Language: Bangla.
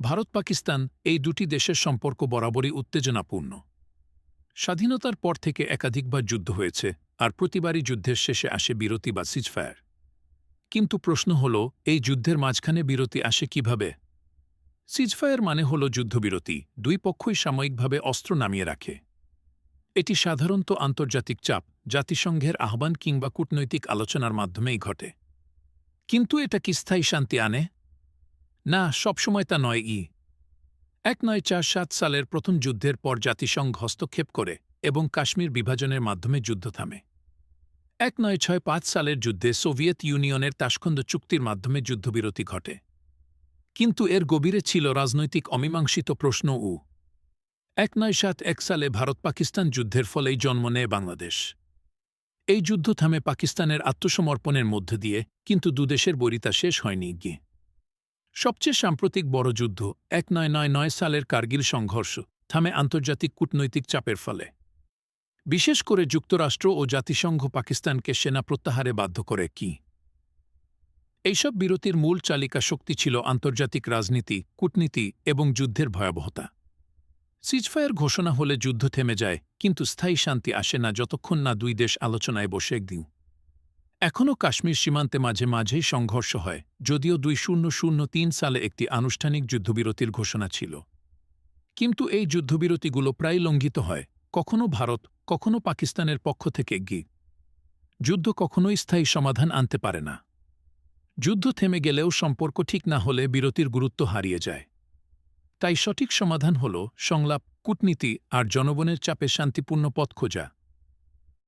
ভারত পাকিস্তান এই দুটি দেশের সম্পর্ক বরাবরই উত্তেজনাপূর্ণ। স্বাধীনতার পর থেকে একাধিকবার যুদ্ধ হয়েছে আর প্রতিবারই যুদ্ধের শেষে আসে বিরতি বা সিজফায়ার কিন্তু প্রশ্ন হল, এই যুদ্ধের মাঝখানে বিরতি আসে কীভাবে? সিজফায়ার মানে হল যুদ্ধবিরতি, দুই পক্ষই সাময়িকভাবে অস্ত্র নামিয়ে রাখে। এটি সাধারণত আন্তর্জাতিক চাপ, জাতিসংঘের আহ্বান কিংবা কূটনৈতিক আলোচনার মাধ্যমেই ঘটে। কিন্তু এটা কি স্থায়ী শান্তি আনে? না, সবসময় তা নয়, ই। এক নয় চার সাত সালের প্রথম যুদ্ধের পর জাতিসংঘ হস্তক্ষেপ করে এবং কাশ্মীর বিভাজনের মাধ্যমে যুদ্ধ থামে। এক নয় ছয় পাঁচ সালের যুদ্ধে সোভিয়েত ইউনিয়নের তাসখন্দ চুক্তির মাধ্যমে যুদ্ধবিরতি ঘটে। কিন্তু এর গভীরে ছিল রাজনৈতিক অমীমাংসিত প্রশ্ন, উ। এক নয় সাত এক সালে ভারত পাকিস্তান যুদ্ধের ফলেই জন্ম নেয় বাংলাদেশ। এই যুদ্ধ থামে পাকিস্তানের আত্মসমর্পণের মধ্য দিয়ে, কিন্তু দুদেশের বরিতা শেষ হয়নি গিয়ে সবচেয়ে সাম্প্রতিক বড় যুদ্ধ এক নয় নয় নয় সালের কার্গিল সংঘর্ষ, থামে আন্তর্জাতিক কূটনৈতিক চাপের ফলে। বিশেষ করে যুক্তরাষ্ট্র ও জাতিসংঘ পাকিস্তানকে সেনা প্রত্যাহারে বাধ্য করে কি? এইসব বিরতির মূল চালিকা শক্তি ছিল আন্তর্জাতিক রাজনীতি, কূটনীতি এবং যুদ্ধের ভয়াবহতা। সিজফায়ার ঘোষণা হলে যুদ্ধ থেমে যায়, কিন্তু স্থায়ী শান্তি আসে না যতক্ষণ না দুই দেশ আলোচনায় বসে একদিন। এখনও কাশ্মীর সীমান্তে মাঝে মাঝেই সংঘর্ষ হয়, যদিও দুই শূন্য শূন্য তিন সালে একটি আনুষ্ঠানিক যুদ্ধবিরতির ঘোষণা ছিল। কিন্তু এই যুদ্ধবিরতিগুলো প্রায় লঙ্ঘিত হয় কখনও ভারত কখনও পাকিস্তানের পক্ষ থেকে গি যুদ্ধ কখনোই স্থায়ী সমাধান আনতে পারে না। যুদ্ধ থেমে গেলেও সম্পর্ক ঠিক না হলে বিরতির গুরুত্ব হারিয়ে যায়। তাই সঠিক সমাধান হল সংলাপ, কূটনীতি আর জনগণের চাপে শান্তিপূর্ণ পথ খোঁজা।